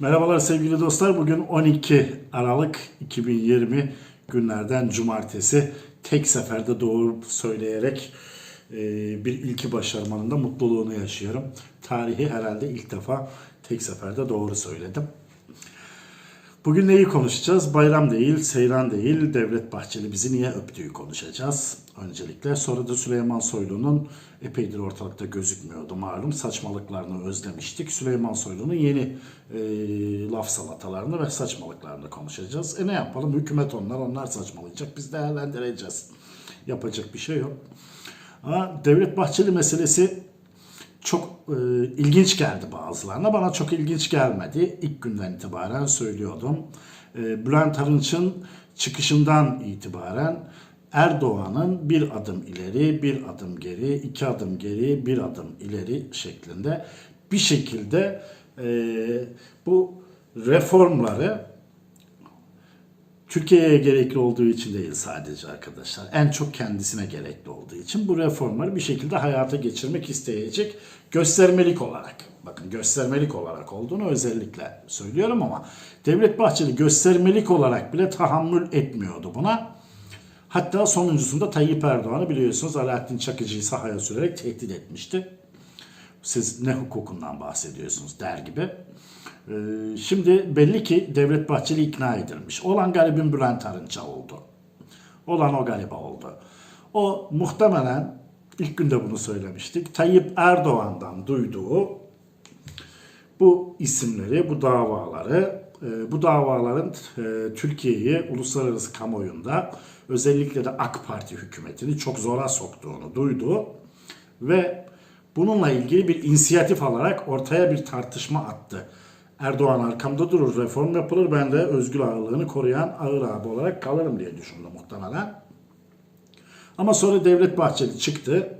Merhabalar sevgili dostlar. Bugün 12 Aralık 2020 günlerden cumartesi. Tek seferde doğru söyleyerek e, bir ilki başarmanın da mutluluğunu yaşıyorum. Tarihi herhalde ilk defa tek seferde doğru söyledim. Bugün neyi konuşacağız? Bayram değil, seyran değil, Devlet Bahçeli bizi niye öptüğü konuşacağız. Öncelikle sonra da Süleyman Soylu'nun epeydir ortalıkta gözükmüyordu malum saçmalıklarını özlemiştik. Süleyman Soylu'nun yeni e, laf salatalarını ve saçmalıklarını konuşacağız. E ne yapalım hükümet onlar onlar saçmalayacak biz değerlendireceğiz. Yapacak bir şey yok. Ama Devlet Bahçeli meselesi çok e, ilginç geldi bazılarına. Bana çok ilginç gelmedi. İlk günden itibaren söylüyordum. E, Bülent Arınç'ın çıkışından itibaren Erdoğan'ın bir adım ileri, bir adım geri, iki adım geri, bir adım ileri şeklinde bir şekilde e, bu reformları Türkiye'ye gerekli olduğu için değil sadece arkadaşlar. En çok kendisine gerekli olduğu için bu reformları bir şekilde hayata geçirmek isteyecek göstermelik olarak. Bakın göstermelik olarak olduğunu özellikle söylüyorum ama Devlet Bahçeli göstermelik olarak bile tahammül etmiyordu buna. Hatta sonuncusunda Tayyip Erdoğan'ı biliyorsunuz Alaaddin Çakıcı'yı sahaya sürerek tehdit etmişti. Siz ne hukukundan bahsediyorsunuz der gibi. Ee, Şimdi belli ki Devlet Bahçeli ikna edilmiş. Olan garibin Bülent Arınç'a oldu. Olan o gariba oldu. O muhtemelen ilk günde bunu söylemiştik. Tayyip Erdoğan'dan duyduğu bu isimleri, bu davaları, e, bu davaların e, Türkiye'yi uluslararası kamuoyunda özellikle de AK Parti hükümetini çok zora soktuğunu duydu ve bununla ilgili bir inisiyatif alarak ortaya bir tartışma attı. Erdoğan arkamda durur, reform yapılır, ben de özgür ağırlığını koruyan ağır abi olarak kalırım diye düşündü muhtemelen. Ama sonra Devlet Bahçeli çıktı.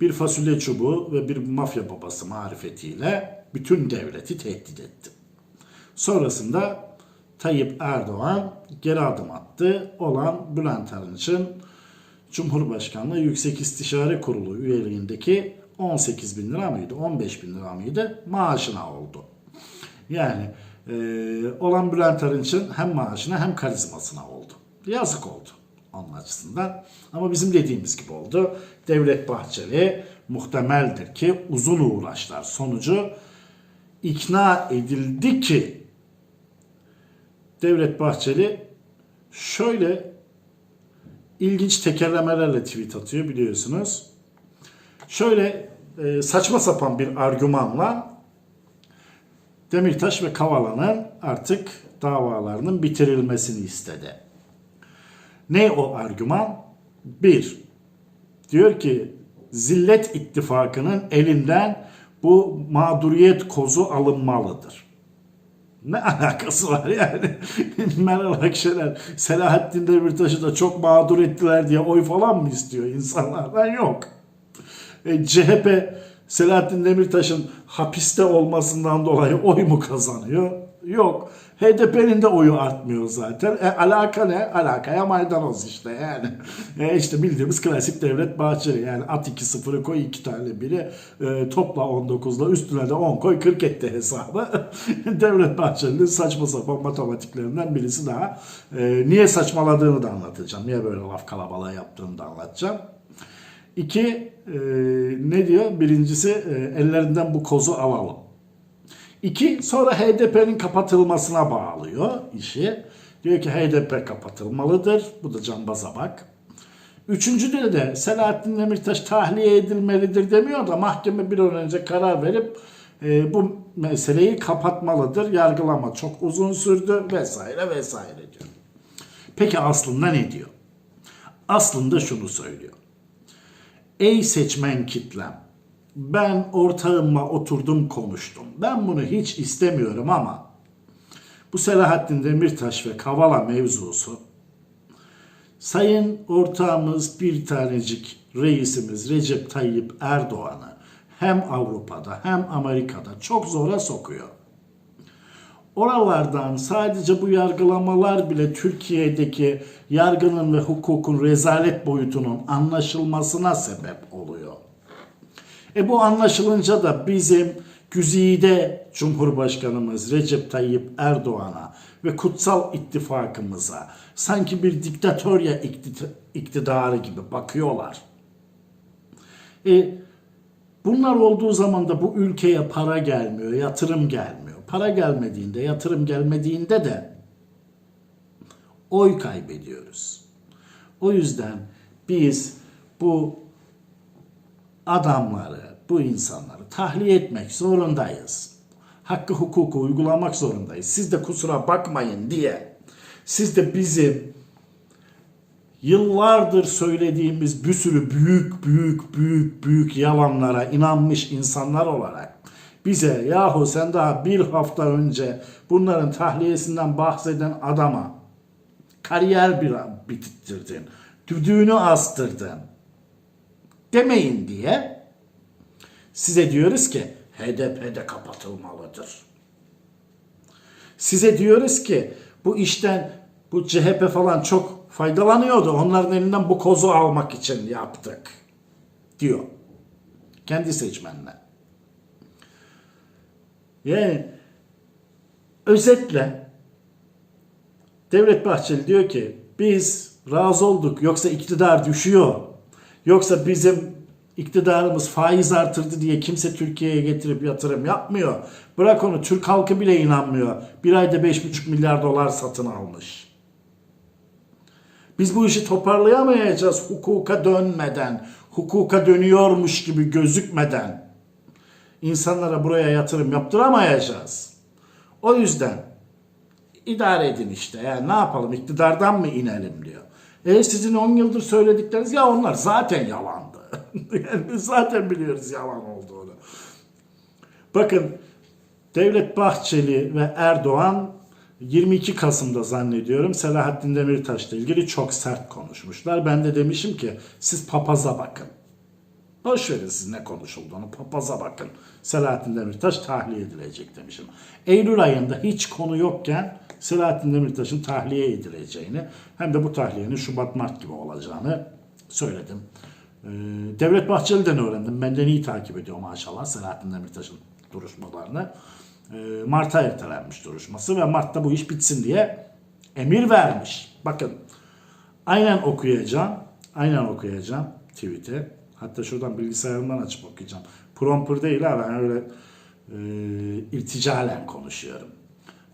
Bir fasulye çubuğu ve bir mafya babası marifetiyle bütün devleti tehdit etti. Sonrasında Tayyip Erdoğan geri adım attı. Olan Bülent Arınç'ın Cumhurbaşkanlığı Yüksek İstişare Kurulu üyeliğindeki 18 bin lira mıydı, 15 bin lira mıydı maaşına oldu. Yani e, olan Bülent Arınç'ın hem maaşına hem karizmasına oldu. Yazık oldu onun açısından. Ama bizim dediğimiz gibi oldu. Devlet Bahçeli muhtemeldir ki uzun uğraşlar sonucu ikna edildi ki Devlet Bahçeli şöyle ilginç tekerlemelerle tweet atıyor biliyorsunuz. Şöyle e, saçma sapan bir argümanla Demirtaş ve Kavala'nın artık davalarının bitirilmesini istedi. Ne o argüman? Bir, diyor ki Zillet İttifakı'nın elinden bu mağduriyet kozu alınmalıdır. Ne alakası var yani? Meral Akşener, Selahattin Demirtaş'ı da çok mağdur ettiler diye oy falan mı istiyor insanlardan? Yok. E, CHP Selahattin Demirtaş'ın hapiste olmasından dolayı oy mu kazanıyor? Yok. HDP'nin de oyu artmıyor zaten. E, alaka ne? Alakaya maydanoz işte yani. E, işte bildiğimiz klasik Devlet Bahçeli. Yani at 2-0'ı koy 2 tane biri. E, topla 19'la üstüne de 10 koy 40 etti hesabı. Devlet Bahçeli'nin saçma sapan matematiklerinden birisi daha. E, niye saçmaladığını da anlatacağım. Niye böyle laf kalabalığı yaptığını da anlatacağım. İki, e, ne diyor? Birincisi e, ellerinden bu kozu alalım. İki, sonra HDP'nin kapatılmasına bağlıyor işi. Diyor ki HDP kapatılmalıdır. Bu da cambaza bak. Üçüncüde de Selahattin Demirtaş tahliye edilmelidir demiyor da mahkeme bir an önce karar verip e, bu meseleyi kapatmalıdır. Yargılama çok uzun sürdü vesaire vesaire diyor. Peki aslında ne diyor? Aslında şunu söylüyor. Ey seçmen kitlem, ben ortağımla oturdum konuştum. Ben bunu hiç istemiyorum ama bu Selahattin Demirtaş ve Kavala mevzusu Sayın ortağımız bir tanecik reisimiz Recep Tayyip Erdoğan'ı hem Avrupa'da hem Amerika'da çok zora sokuyor. Oralardan sadece bu yargılamalar bile Türkiye'deki yargının ve hukukun rezalet boyutunun anlaşılmasına sebep oluyor. E bu anlaşılınca da bizim güzide Cumhurbaşkanımız Recep Tayyip Erdoğan'a ve kutsal ittifakımıza sanki bir diktatörya iktid- iktidarı gibi bakıyorlar. E, bunlar olduğu zaman da bu ülkeye para gelmiyor, yatırım gelmiyor. Para gelmediğinde, yatırım gelmediğinde de oy kaybediyoruz. O yüzden biz bu adamları, bu insanları tahliye etmek zorundayız. Hakkı hukuku uygulamak zorundayız. Siz de kusura bakmayın diye. Siz de bizim yıllardır söylediğimiz bir sürü büyük büyük büyük büyük yalanlara inanmış insanlar olarak bize yahu sen daha bir hafta önce bunların tahliyesinden bahseden adama kariyer bir bitirttirdin, düdüğünü astırdın demeyin diye size diyoruz ki HDP de kapatılmalıdır. Size diyoruz ki bu işten bu CHP falan çok faydalanıyordu. Onların elinden bu kozu almak için yaptık diyor. Kendi seçmenle. Yani özetle Devlet Bahçeli diyor ki biz razı olduk yoksa iktidar düşüyor. Yoksa bizim iktidarımız faiz artırdı diye kimse Türkiye'ye getirip yatırım yapmıyor. Bırak onu Türk halkı bile inanmıyor. Bir ayda 5,5 milyar dolar satın almış. Biz bu işi toparlayamayacağız hukuka dönmeden, hukuka dönüyormuş gibi gözükmeden. İnsanlara buraya yatırım yaptıramayacağız. O yüzden idare edin işte. Yani ne yapalım iktidardan mı inelim diyor. E sizin 10 yıldır söyledikleriniz ya onlar zaten yalandı. yani zaten biliyoruz yalan olduğunu. Bakın Devlet Bahçeli ve Erdoğan 22 Kasım'da zannediyorum Selahattin Demirtaş'la ilgili çok sert konuşmuşlar. Ben de demişim ki siz papaza bakın. Boş verin siz ne konuşulduğunu. Papaza bakın. Selahattin Demirtaş tahliye edilecek demişim. Eylül ayında hiç konu yokken Selahattin Demirtaş'ın tahliye edileceğini hem de bu tahliyenin Şubat-Mart gibi olacağını söyledim. Ee, Devlet Bahçeli'den öğrendim. Benden iyi takip ediyor maşallah Selahattin Demirtaş'ın duruşmalarını. Ee, Mart'a ertelenmiş duruşması ve Mart'ta bu iş bitsin diye emir vermiş. Bakın aynen okuyacağım. Aynen okuyacağım tweet'i. Hatta şuradan bilgisayarımdan açıp okuyacağım. Prompter değil ha ben öyle e, irticalen konuşuyorum.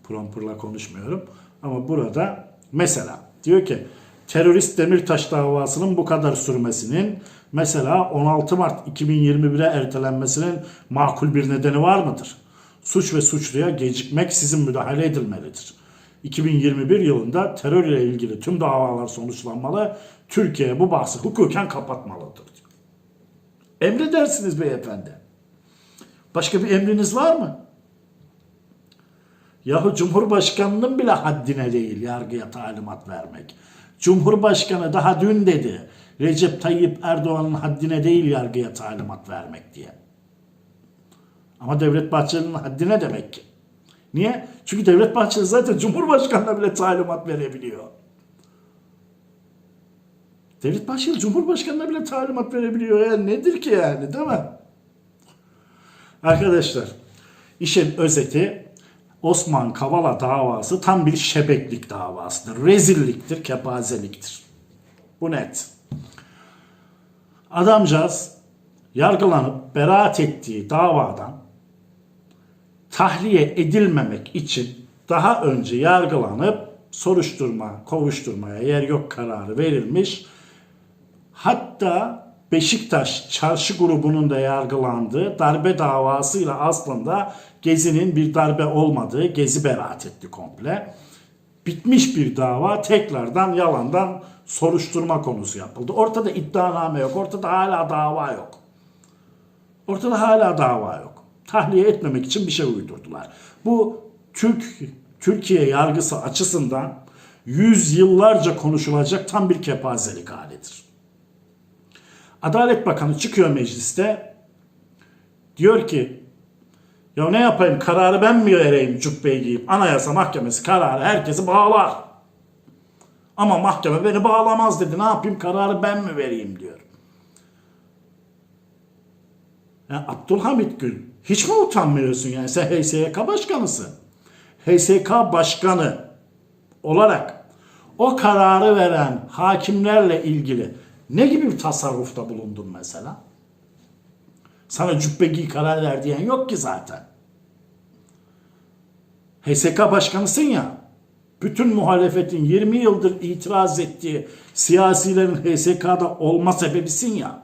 Prompterla konuşmuyorum. Ama burada mesela diyor ki terörist Demirtaş davasının bu kadar sürmesinin mesela 16 Mart 2021'e ertelenmesinin makul bir nedeni var mıdır? Suç ve suçluya gecikmeksizin müdahale edilmelidir. 2021 yılında terör ile ilgili tüm davalar sonuçlanmalı. Türkiye bu bahsi hukuken kapatmalıdır. Emredersiniz beyefendi. Başka bir emriniz var mı? Yahu Cumhurbaşkanının bile haddine değil yargıya talimat vermek. Cumhurbaşkanı daha dün dedi Recep Tayyip Erdoğan'ın haddine değil yargıya talimat vermek diye. Ama Devlet Bahçeli'nin haddine demek ki. Niye? Çünkü Devlet Bahçeli zaten Cumhurbaşkanı'na bile talimat verebiliyor. Devlet Bahçeli Cumhurbaşkanı'na bile talimat verebiliyor. Yani nedir ki yani değil mi? Arkadaşlar işin özeti Osman Kavala davası tam bir şebeklik davasıdır. Rezilliktir, kepazeliktir. Bu net. Adamcağız yargılanıp beraat ettiği davadan tahliye edilmemek için daha önce yargılanıp soruşturma, kovuşturmaya yer yok kararı verilmiş. Hatta Beşiktaş Çarşı grubunun da yargılandığı darbe davasıyla aslında Gezi'nin bir darbe olmadığı, Gezi beraat etti komple. Bitmiş bir dava tekrardan yalandan soruşturma konusu yapıldı. Ortada iddianame yok, ortada hala dava yok. Ortada hala dava yok. Tahliye etmemek için bir şey uydurdular. Bu Türk Türkiye yargısı açısından yüz yıllarca konuşulacak tam bir kepazelik halidir. Adalet Bakanı çıkıyor mecliste diyor ki ya ne yapayım kararı ben mi vereyim cübbeyi giyip anayasa mahkemesi kararı herkesi bağlar. Ama mahkeme beni bağlamaz dedi ne yapayım kararı ben mi vereyim diyor. Yani Abdülhamit Gül Hiç mi utanmıyorsun yani? Sen HSYK başkanısın. HSK başkanı olarak o kararı veren hakimlerle ilgili ne gibi bir tasarrufta bulundun mesela? Sana cübbe giy karar ver diyen yok ki zaten. HSK başkanısın ya. Bütün muhalefetin 20 yıldır itiraz ettiği siyasilerin HSK'da olma sebebisin ya.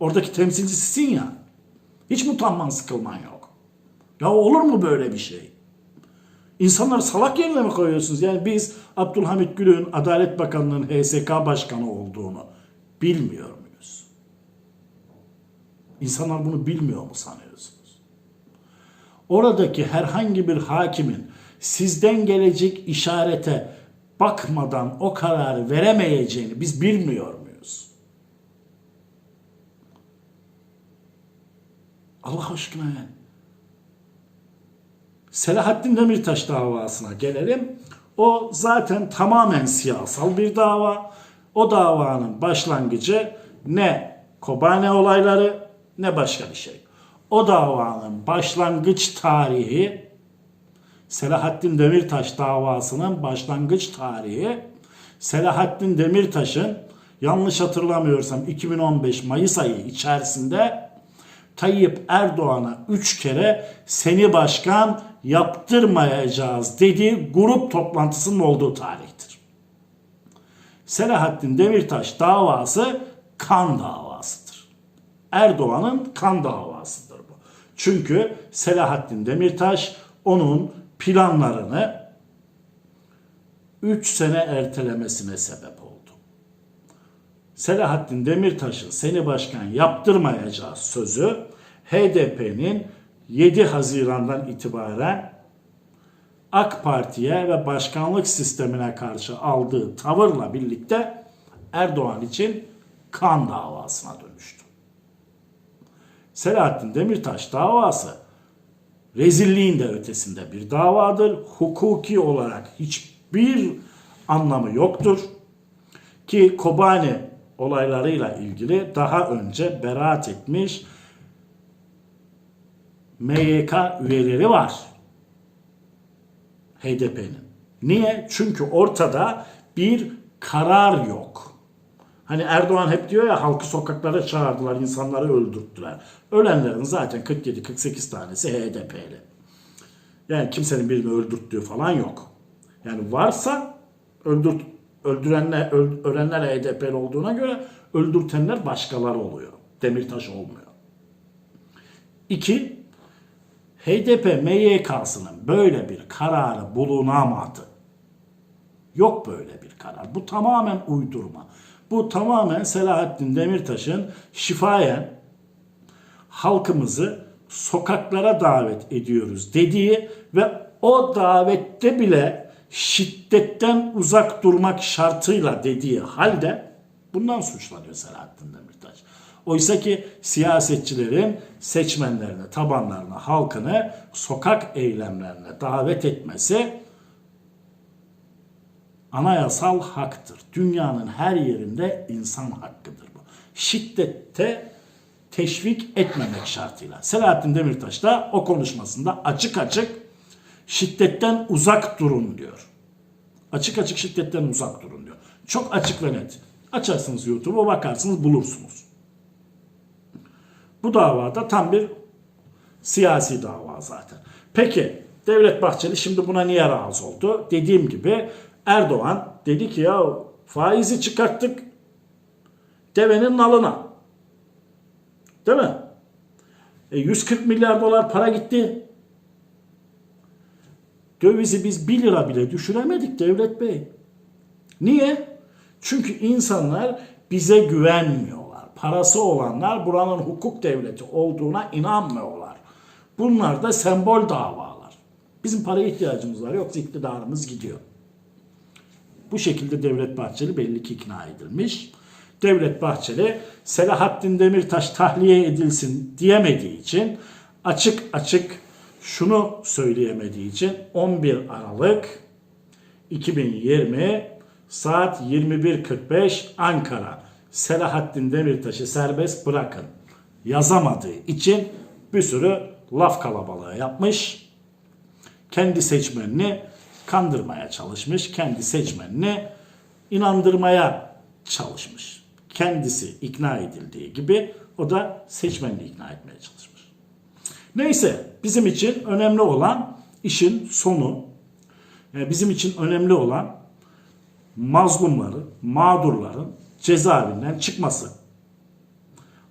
Oradaki temsilcisisin ya. Hiç mi utanman sıkılman yok? Ya olur mu böyle bir şey? İnsanları salak yerine mi koyuyorsunuz? Yani biz Abdülhamit Gül'ün Adalet Bakanlığı'nın HSK başkanı olduğunu bilmiyor muyuz? İnsanlar bunu bilmiyor mu sanıyorsunuz? Oradaki herhangi bir hakimin sizden gelecek işarete bakmadan o kararı veremeyeceğini biz bilmiyor muyuz? Allah aşkına yani. Selahattin Demirtaş davasına gelelim. O zaten tamamen siyasal bir dava. O davanın başlangıcı ne Kobane olayları ne başka bir şey. O davanın başlangıç tarihi Selahattin Demirtaş davasının başlangıç tarihi Selahattin Demirtaş'ın yanlış hatırlamıyorsam 2015 Mayıs ayı içerisinde Tayyip Erdoğan'a üç kere seni başkan yaptırmayacağız dediği grup toplantısının olduğu tarihtir. Selahattin Demirtaş davası kan davasıdır. Erdoğan'ın kan davasıdır bu. Çünkü Selahattin Demirtaş onun planlarını 3 sene ertelemesine sebep oldu. Selahattin Demirtaş'ın seni başkan yaptırmayacağı sözü HDP'nin 7 Haziran'dan itibaren AK Parti'ye ve başkanlık sistemine karşı aldığı tavırla birlikte Erdoğan için kan davasına dönüştü. Selahattin Demirtaş davası rezilliğin de ötesinde bir davadır. Hukuki olarak hiçbir anlamı yoktur. Ki Kobani olaylarıyla ilgili daha önce beraat etmiş MYK üyeleri var. HDP'nin. Niye? Çünkü ortada bir karar yok. Hani Erdoğan hep diyor ya halkı sokaklara çağırdılar, insanları öldürttüler. Ölenlerin zaten 47-48 tanesi HDP'li. Yani kimsenin birini öldürttüğü falan yok. Yani varsa öldür, öldürenler, öl, ölenler HDP'li olduğuna göre öldürtenler başkaları oluyor. Demirtaş olmuyor. İki, HDP MYK'sının böyle bir kararı bulunamadı. Yok böyle bir karar. Bu tamamen uydurma. Bu tamamen Selahattin Demirtaş'ın şifayen halkımızı sokaklara davet ediyoruz dediği ve o davette bile şiddetten uzak durmak şartıyla dediği halde bundan suçlanıyor Selahattin Demirtaş. Oysa ki siyasetçilerin seçmenlerini, tabanlarını, halkını sokak eylemlerine davet etmesi anayasal haktır. Dünyanın her yerinde insan hakkıdır bu. Şiddette teşvik etmemek şartıyla. Selahattin Demirtaş da o konuşmasında açık açık şiddetten uzak durun diyor. Açık açık şiddetten uzak durun diyor. Çok açık ve net. Açarsınız YouTube'a bakarsınız bulursunuz. Bu davada tam bir siyasi dava zaten. Peki Devlet Bahçeli şimdi buna niye razı oldu? Dediğim gibi Erdoğan dedi ki ya faizi çıkarttık devenin nalına. Değil mi? E 140 milyar dolar para gitti. Dövizi biz 1 lira bile düşüremedik Devlet Bey. Niye? Çünkü insanlar bize güvenmiyorlar. Parası olanlar buranın hukuk devleti olduğuna inanmıyorlar. Bunlar da sembol davalar. Bizim paraya ihtiyacımız var yoksa iktidarımız gidiyor. Bu şekilde Devlet Bahçeli belli ki ikna edilmiş. Devlet Bahçeli Selahattin Demirtaş tahliye edilsin diyemediği için açık açık şunu söyleyemediği için 11 Aralık 2020 saat 21.45 Ankara Selahattin Demirtaş'ı serbest bırakın yazamadığı için bir sürü laf kalabalığı yapmış. Kendi seçmenini kandırmaya çalışmış. Kendi seçmenini inandırmaya çalışmış. Kendisi ikna edildiği gibi o da seçmenini ikna etmeye çalışmış. Neyse bizim için önemli olan işin sonu. Bizim için önemli olan mazlumların, mağdurların cezaevinden çıkması.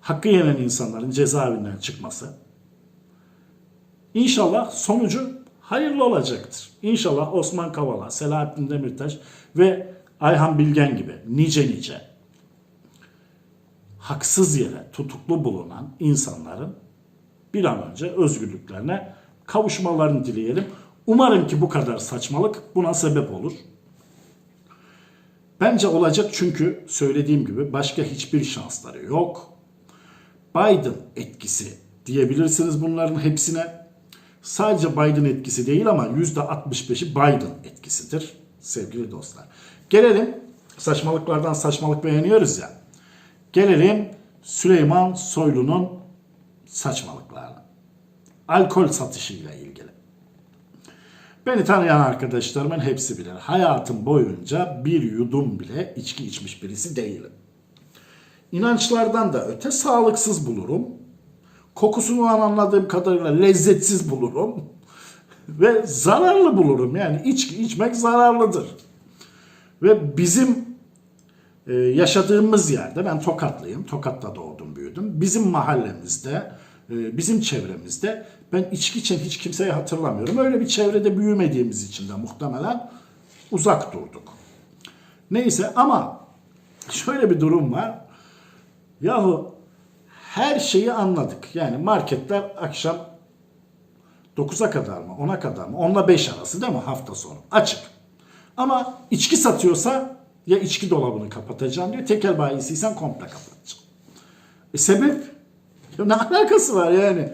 Hakkı yenen insanların cezaevinden çıkması. İnşallah sonucu hayırlı olacaktır. İnşallah Osman Kavala, Selahattin Demirtaş ve Ayhan Bilgen gibi nice nice haksız yere tutuklu bulunan insanların bir an önce özgürlüklerine kavuşmalarını dileyelim. Umarım ki bu kadar saçmalık buna sebep olur. Bence olacak çünkü söylediğim gibi başka hiçbir şansları yok. Biden etkisi diyebilirsiniz bunların hepsine. Sadece Biden etkisi değil ama %65'i Biden etkisidir sevgili dostlar. Gelelim saçmalıklardan saçmalık beğeniyoruz ya. Gelelim Süleyman Soylu'nun saçmalıklarına. Alkol satışıyla ilgili. Beni tanıyan arkadaşlarımın hepsi bilir. Hayatım boyunca bir yudum bile içki içmiş birisi değilim. İnançlardan da öte sağlıksız bulurum. Kokusundan anladığım kadarıyla lezzetsiz bulurum. Ve zararlı bulurum. Yani içki içmek zararlıdır. Ve bizim e, yaşadığımız yerde, ben Tokatlıyım, Tokat'ta doğdum büyüdüm. Bizim mahallemizde, bizim çevremizde ben içki için hiç kimseyi hatırlamıyorum. Öyle bir çevrede büyümediğimiz için de muhtemelen uzak durduk. Neyse ama şöyle bir durum var. Yahu her şeyi anladık. Yani marketler akşam 9'a kadar mı 10'a kadar mı 10'la 5 arası değil mi hafta sonu açık. Ama içki satıyorsa ya içki dolabını kapatacaksın diyor. Tekel bayisiysen komple kapatacaksın. E sebep? Ya ne alakası var yani?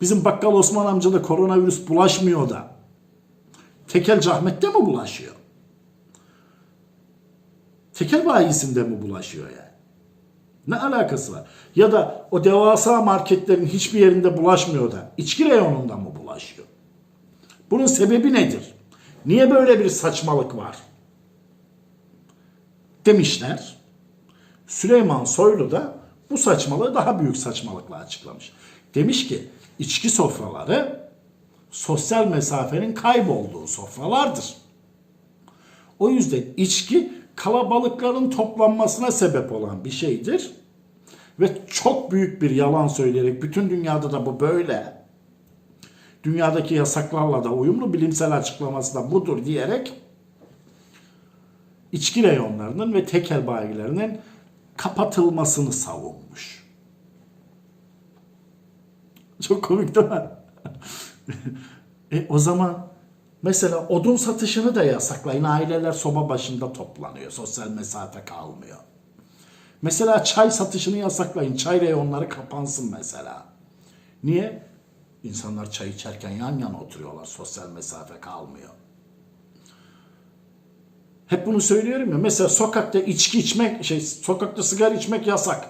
Bizim bakkal Osman amca da koronavirüs bulaşmıyor da. Tekel Cahmet'te mi bulaşıyor? Tekel bayisinde mi bulaşıyor yani? Ne alakası var? Ya da o devasa marketlerin hiçbir yerinde bulaşmıyor da içki reyonunda mı bulaşıyor? Bunun sebebi nedir? Niye böyle bir saçmalık var? Demişler. Süleyman Soylu da bu saçmalığı daha büyük saçmalıkla açıklamış. Demiş ki içki sofraları sosyal mesafenin kaybolduğu sofralardır. O yüzden içki kalabalıkların toplanmasına sebep olan bir şeydir. Ve çok büyük bir yalan söyleyerek bütün dünyada da bu böyle. Dünyadaki yasaklarla da uyumlu bilimsel açıklaması da budur diyerek içki reyonlarının ve tekel bayilerinin kapatılmasını savunmuş. Çok komik değil mi? e, o zaman mesela odun satışını da yasaklayın. Aileler soba başında toplanıyor. Sosyal mesafe kalmıyor. Mesela çay satışını yasaklayın. Çay reyonları kapansın mesela. Niye? İnsanlar çay içerken yan yana oturuyorlar. Sosyal mesafe kalmıyor. Hep bunu söylüyorum ya. Mesela sokakta içki içmek, şey sokakta sigara içmek yasak.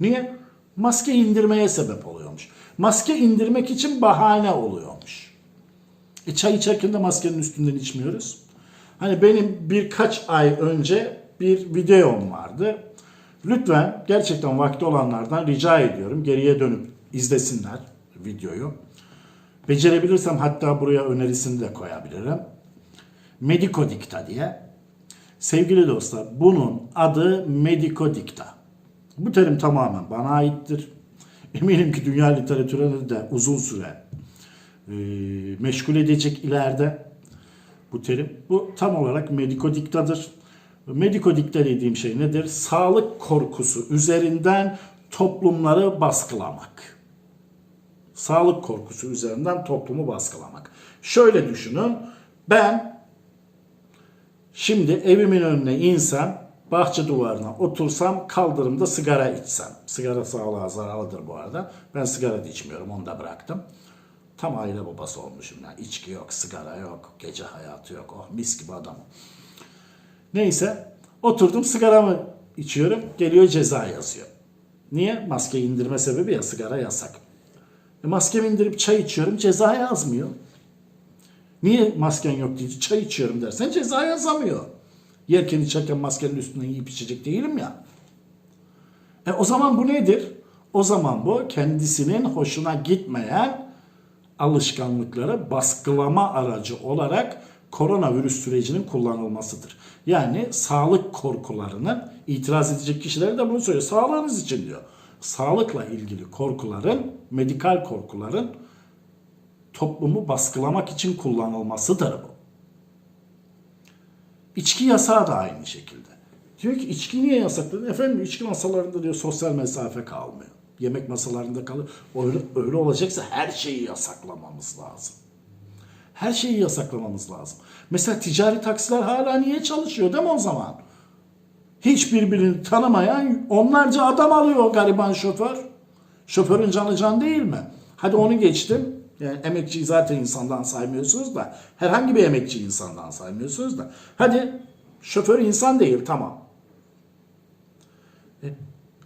Niye? Maske indirmeye sebep oluyormuş. Maske indirmek için bahane oluyormuş. E çay içerken de maskenin üstünden içmiyoruz. Hani benim birkaç ay önce bir videom vardı. Lütfen gerçekten vakti olanlardan rica ediyorum geriye dönüp izlesinler videoyu. Becerebilirsem hatta buraya önerisini de koyabilirim. Medikodikta diye. Sevgili dostlar bunun adı Medikodikta. Bu terim tamamen bana aittir. Eminim ki dünya literatüründe de uzun süre e, meşgul edecek ileride bu terim. Bu tam olarak medikodiktadır. Medikodikta dediğim şey nedir? Sağlık korkusu üzerinden toplumları baskılamak. Sağlık korkusu üzerinden toplumu baskılamak. Şöyle düşünün. Ben şimdi evimin önüne insem, bahçe duvarına otursam, kaldırımda sigara içsem. Sigara sağlığa zararlıdır bu arada. Ben sigara da içmiyorum, onu da bıraktım. Tam aile babası olmuşum. Yani içki yok, sigara yok, gece hayatı yok. Oh mis gibi adamım. Neyse oturdum sigaramı içiyorum. Geliyor ceza yazıyor. Niye? Maske indirme sebebi ya sigara yasak. E, maskemi indirip çay içiyorum ceza yazmıyor. Niye masken yok diye çay içiyorum dersen ceza yazamıyor. Yerken içerken maskenin üstünden yiyip içecek değilim ya. E o zaman bu nedir? O zaman bu kendisinin hoşuna gitmeyen alışkanlıkları baskılama aracı olarak koronavirüs sürecinin kullanılmasıdır. Yani sağlık korkularının itiraz edecek kişiler de bunu söylüyor. Sağlığınız için diyor. Sağlıkla ilgili korkuların, medikal korkuların toplumu baskılamak için kullanılmasıdır bu. İçki yasağı da aynı şekilde. Diyor ki içki niye yasakladın? Efendim içki masalarında diyor sosyal mesafe kalmıyor. Yemek masalarında kalır. Öyle, öyle olacaksa her şeyi yasaklamamız lazım. Her şeyi yasaklamamız lazım. Mesela ticari taksiler hala niye çalışıyor değil mi o zaman? Hiç birbirini tanımayan onlarca adam alıyor gariban şoför. Şoförün canı can değil mi? Hadi onu geçtim. Yani emekçiyi zaten insandan saymıyorsunuz da herhangi bir emekçi insandan saymıyorsunuz da. Hadi şoför insan değil tamam. E,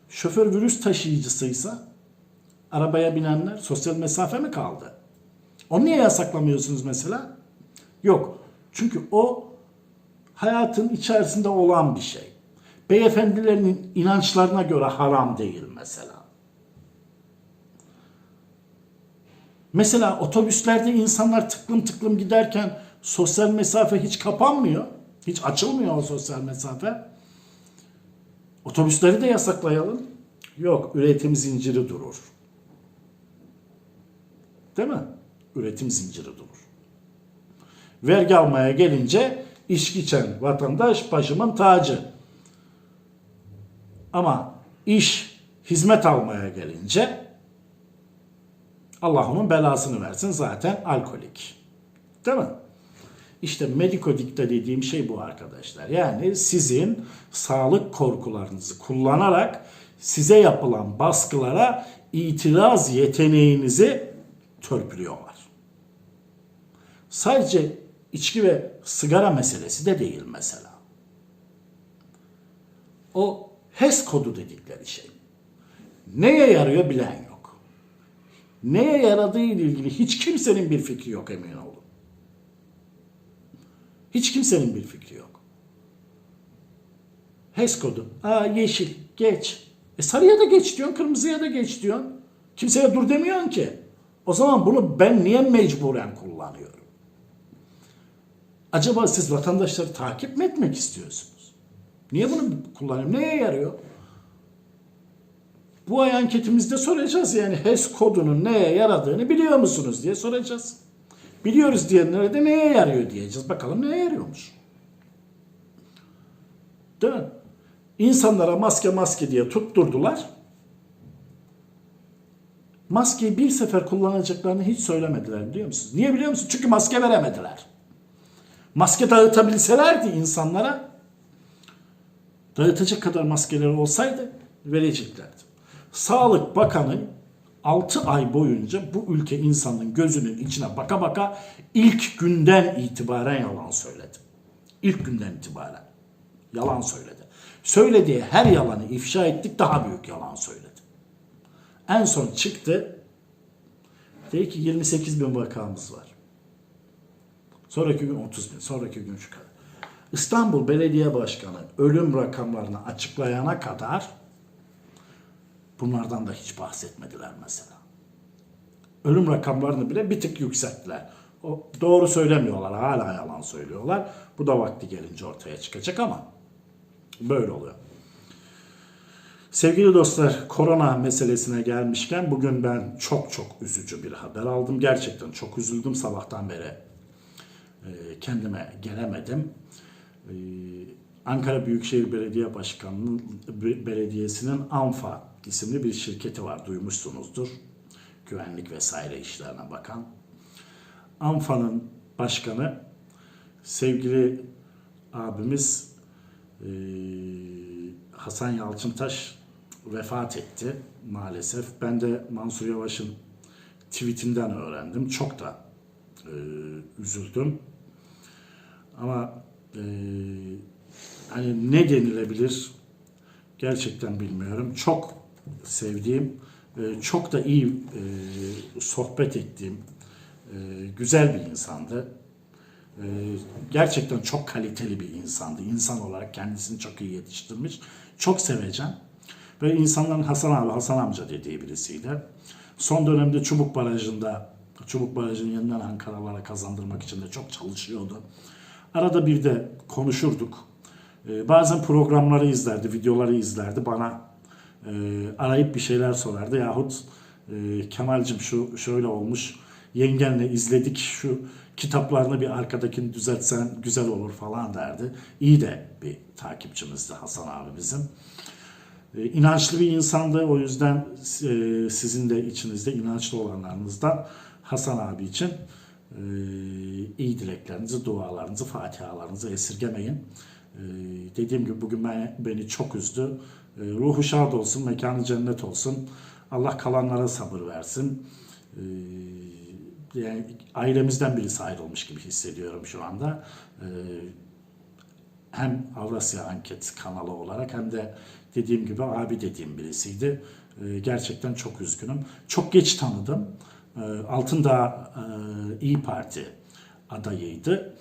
şoför virüs taşıyıcısıysa arabaya binenler sosyal mesafe mi kaldı? Onu niye yasaklamıyorsunuz mesela? Yok. Çünkü o hayatın içerisinde olan bir şey. Beyefendilerin inançlarına göre haram değil mesela. Mesela otobüslerde insanlar tıklım tıklım giderken sosyal mesafe hiç kapanmıyor. Hiç açılmıyor o sosyal mesafe. Otobüsleri de yasaklayalım. Yok, üretim zinciri durur. Değil mi? Üretim zinciri durur. Vergi almaya gelince içki içen vatandaş başımın tacı. Ama iş hizmet almaya gelince Allah onun belasını versin zaten alkolik. Değil mi? İşte medikodikta dediğim şey bu arkadaşlar. Yani sizin sağlık korkularınızı kullanarak size yapılan baskılara itiraz yeteneğinizi törpülüyorlar. Sadece içki ve sigara meselesi de değil mesela. O HES kodu dedikleri şey. Neye yarıyor bilen yok. Neye yaradığı ile ilgili hiç kimsenin bir fikri yok emin olun. Hiç kimsenin bir fikri yok. HES kodu. Aa yeşil. Geç. E sarıya da geç diyorsun, kırmızıya da geç diyorsun. Kimseye dur demiyorsun ki. O zaman bunu ben niye mecburen kullanıyorum? Acaba siz vatandaşları takip mi etmek istiyorsunuz? Niye bunu kullanıyorum? Neye yarıyor? Bu ay anketimizde soracağız yani HES kodunun neye yaradığını biliyor musunuz diye soracağız. Biliyoruz diyenlere de neye yarıyor diyeceğiz. Bakalım neye yarıyormuş. Değil mi? İnsanlara maske maske diye tutturdular. Maskeyi bir sefer kullanacaklarını hiç söylemediler biliyor musunuz? Niye biliyor musunuz? Çünkü maske veremediler. Maske dağıtabilselerdi insanlara dağıtacak kadar maskeleri olsaydı vereceklerdi. Sağlık Bakanı 6 ay boyunca bu ülke insanın gözünün içine baka baka ilk günden itibaren yalan söyledi. İlk günden itibaren yalan söyledi. Söylediği her yalanı ifşa ettik daha büyük yalan söyledi. En son çıktı dedi ki 28 bin vakamız var. Sonraki gün 30 bin, sonraki gün şu kadar. İstanbul Belediye Başkanı ölüm rakamlarını açıklayana kadar bunlardan da hiç bahsetmediler mesela. Ölüm rakamlarını bile bir tık yükselttiler. O doğru söylemiyorlar, hala yalan söylüyorlar. Bu da vakti gelince ortaya çıkacak ama böyle oluyor. Sevgili dostlar, korona meselesine gelmişken bugün ben çok çok üzücü bir haber aldım. Gerçekten çok üzüldüm sabahtan beri. e, Kendime gelemedim. E, Ankara Büyükşehir Belediye Başkanı'nın belediyesinin ANFA isimli bir şirketi var. Duymuşsunuzdur. Güvenlik vesaire işlerine bakan. ANFA'nın başkanı sevgili abimiz e, Hasan Yalçıntaş vefat etti maalesef. Ben de Mansur Yavaş'ın tweetinden öğrendim. Çok da e, üzüldüm. Ama e, hani ne denilebilir gerçekten bilmiyorum. Çok sevdiğim e, çok da iyi e, sohbet ettiğim e, güzel bir insandı. Gerçekten çok kaliteli bir insandı. İnsan olarak kendisini çok iyi yetiştirmiş. Çok sevecen. Ve insanların Hasan abi, Hasan amca dediği birisiydi. Son dönemde Çubuk Barajı'nda, Çubuk Barajı'nı yeniden Ankaralara kazandırmak için de çok çalışıyordu. Arada bir de konuşurduk. Bazen programları izlerdi, videoları izlerdi. Bana e, arayıp bir şeyler sorardı. Yahut e, Kemal'cim şu şöyle olmuş, yengenle izledik şu kitaplarını bir arkadakini düzeltsen güzel olur falan derdi. İyi de bir takipçimizdi Hasan abi bizim. E, inançlı bir insandı. O yüzden e, sizin de içinizde inançlı olanlarınızdan Hasan abi için e, iyi dileklerinizi, dualarınızı, fatihalarınızı esirgemeyin. E, dediğim gibi bugün ben, beni çok üzdü. E, ruhu şad olsun, mekanı cennet olsun. Allah kalanlara sabır versin. E, yani ailemizden birisi ayrılmış gibi hissediyorum şu anda. E, hem Avrasya Anket kanalı olarak hem de dediğim gibi abi dediğim birisiydi. Ee, gerçekten çok üzgünüm. Çok geç tanıdım. Ee, Altındağ e, İyi Parti adayıydı.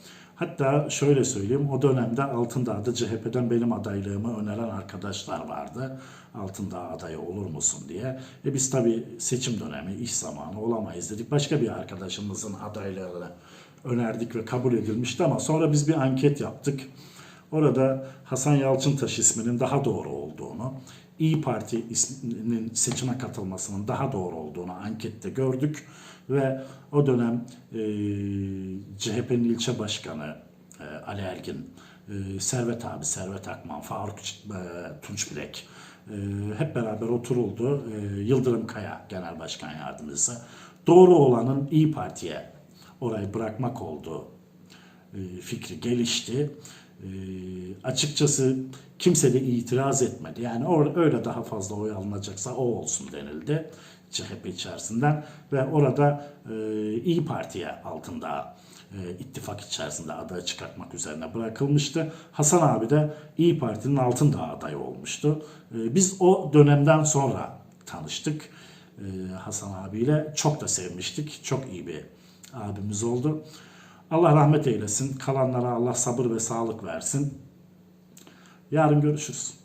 Hatta şöyle söyleyeyim, o dönemde Altındağ'da CHP'den benim adaylığımı öneren arkadaşlar vardı. Altındağ adayı olur musun diye. E biz tabii seçim dönemi, iş zamanı olamayız dedik. Başka bir arkadaşımızın adaylığını önerdik ve kabul edilmişti ama sonra biz bir anket yaptık. Orada Hasan Yalçıntaş isminin daha doğru olduğunu, İyi Parti isminin seçime katılmasının daha doğru olduğunu ankette gördük ve o dönem e, CHP'nin ilçe başkanı e, Ali Ergin, e, Servet abi, Servet Akman, Faruk e, Tunçbilek e, hep beraber oturuldu. E, Yıldırım Kaya Genel Başkan Yardımcısı. Doğru olanın İyi Parti'ye orayı bırakmak olduğu e, fikri gelişti. E, açıkçası kimse de itiraz etmedi. Yani or- öyle daha fazla oy alınacaksa o olsun denildi CHP içerisinden ve orada e, İyi Parti'ye altında e, ittifak içerisinde aday çıkartmak üzerine bırakılmıştı. Hasan abi de İyi Parti'nin altında adayı olmuştu. E, biz o dönemden sonra tanıştık e, Hasan abiyle. Çok da sevmiştik. Çok iyi bir abimiz oldu. Allah rahmet eylesin. Kalanlara Allah sabır ve sağlık versin. Yarın görüşürüz.